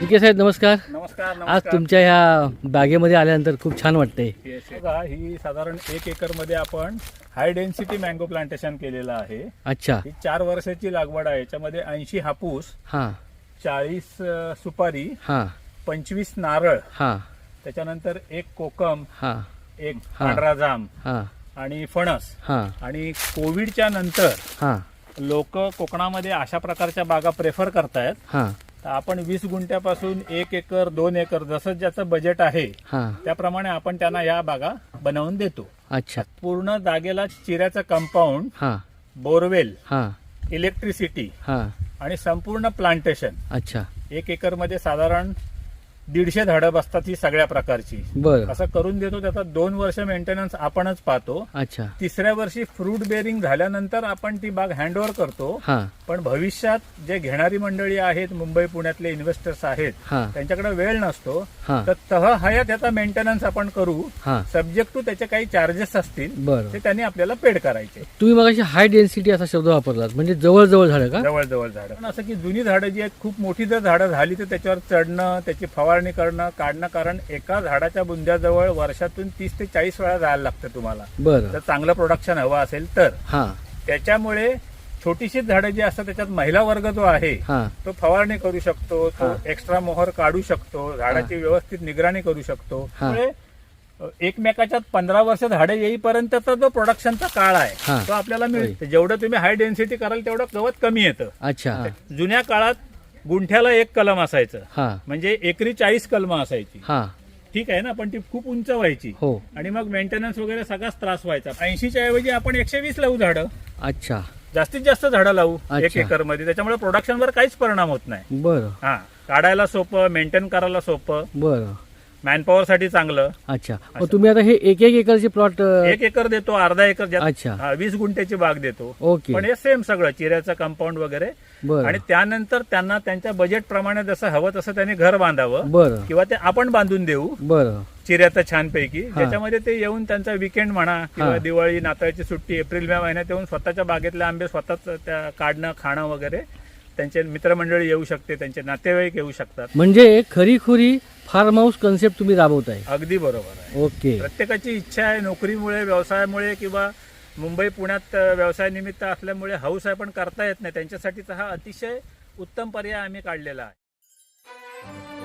विके साहेब नमस्कार. नमस्कार आज नमस्कार. तुमच्या ह्या बागेमध्ये आल्यानंतर खूप छान वाटतंय. Yes, बघा, ही साधारण एक एकरमध्ये आपण हाय डेन्सिटी मँगो प्लांटेशन केलेलं आहे. अच्छा. ही चार वर्षाची लागवड आहे. याच्यामध्ये ऐंशी हापूस हां. चाळीस अ, सुपारी हां. पंचवीस नारळ हां. त्याच्यानंतर एक कोकम हां. एक. पांढरा जाम हां. आणि फणस. हां. आणि कोविडच्या नंतर हां. लोक कोकणामध्ये अशा प्रकारच्या बागा प्रेफर करतायत. हां. तर आपण वीस गुंठ्यापासून एक एकर दोन एकर जसं ज्याचं बजेट आहे हां. त्याप्रमाणे आपण त्यांना या बागा बनवून देतो. अच्छा. पूर्ण जागेला चिऱ्याचं कंपाऊंड हां. बोरवेल हां. इलेक्ट्रिसिटी हां. आणि संपूर्ण प्लांटेशन अच्छा. एक एकरमध्ये साधारण दीडशे झाडं बसतात ही सगळ्या प्रकारची. बरं. असं करून देतो त्याचा दोन वर्ष मेंटेनन्स आपणच पाहतो. अच्छा. तिसऱ्या वर्षी फ्रूट बेरिंग झाल्यानंतर आपण ती बाग हँडओव्हर करतो. हां. पण भविष्यात जे घेणारी मंडळी आहेत मुंबई पुण्यातले इन्व्हेस्टर्स आहेत हां. त्यांच्याकडे वेळ नसतो. हां. तर तह हयात त्याचा मेंटेनन्स आपण करू. हां. सब्जेक्ट टू त्याचे काही चार्जेस असतील बरं. ते त्यांनी आपल्याला पेड करायचे. तुम्ही मग हाय डेन्सिटी असा शब्द वापरलात म्हणजे जवळ जवळ झालं का? जवळ जवळ झाडं. पण असं की जुनी झाडं जी आहेत खूप मोठी जर झाडं झाली तर त्याच्यावर चढणं त्याची फवारणी करणं काढणं कारण एका झाडाच्या बुंद्याजवळ वर्षातून तीस ते चाळीस वेळा जायला लागतं तुम्हाला. बरं. जर चांगलं प्रोडक्शन हवं असेल तर. हां. त्याच्यामुळे छोटीशी झाडं जी असतात त्याच्यात महिला वर्ग जो आहे हां. तो फवारणी करू शकतो तो हा. एक्स्ट्रा मोहर काढू शकतो झाडाची व्यवस्थित निगराणी करू शकतो. हा. त्यामुळे अ, एकमेकाच्यात पंधरा वर्ष झाडं येईपर्यंतचा जो प्रोडक्शनचा काळ हा. आहे तो आपल्याला मिळतो. जेवढं तुम्ही हाय डेन्सिटी कराल तेवढं गवत कमी येतं. अच्छा. जुन्या काळात गुंठ्याला एक कलम असायचं. हां. म्हणजे एकरी चाळीस कलम असायची. हां. ठीक आहे ना पण ती खूप उंच व्हायची. हो. आणि मग मेंटेनन्स वगैरे सगळाच त्रास व्हायचा. ऐंशीच्या ऐवजी आपण एकशे वीस लावू झाडं. अच्छा. जास्तीत जास्त झाडं लावू एक अच्छा. एकरमध्ये त्याच्यामुळे प्रोडक्शनवर काहीच परिणाम होत नाही. बरं. हा काढायला सोपं मेंटेन करायला सोपं. बरं. मॅनपॉवर साठी चांगलं. अच्छा. मग तुम्ही आता हे एक एक एकरचे प्लॉट एक एकर देतो अर्धा एकर ज्यात- अच्छा. हा, वीस गुंठ्याची बाग देतो. ओके. पण हे सेम सगळं चिऱ्याचं कंपाऊंड वगैरे. बरं. आणि त्यानंतर त्यांना त्यांच्या बजेट प्रमाणे जसं हवं तसं त्यांनी घर बांधावं. बरं. किंवा ते आपण बांधून देऊ. बरं. चिऱ्याचं छानपैकी. ज्याच्यामध्ये ते येऊन त्यांचा विकेंड म्हणा किंवा हा. दिवाळी नाताळची सुट्टी एप्रिल मे महिन्यात येऊन स्वतःच्या बागेतले आंबे स्वतःच त्या काढणं खाणं वगैरे त्यांचे मित्रमंडळी येऊ शकते त्यांचे नातेवाईक येऊ शकतात. म्हणजे खरीखुरी फार्म हाऊस कन्सेप्ट तुम्ही राबवताय. अगदी बरोबर आहे. ओके. प्रत्येकाची इच्छा आहे नोकरीमुळे व्यवसायामुळे किंवा मुंबई पुण्यात अ, व्यवसाय निमित्त असल्यामुळे हाऊस आहे पण करता येत नाही. त्यांच्यासाठीचा हा अतिशय उत्तम पर्याय आम्ही काढलेला आहे.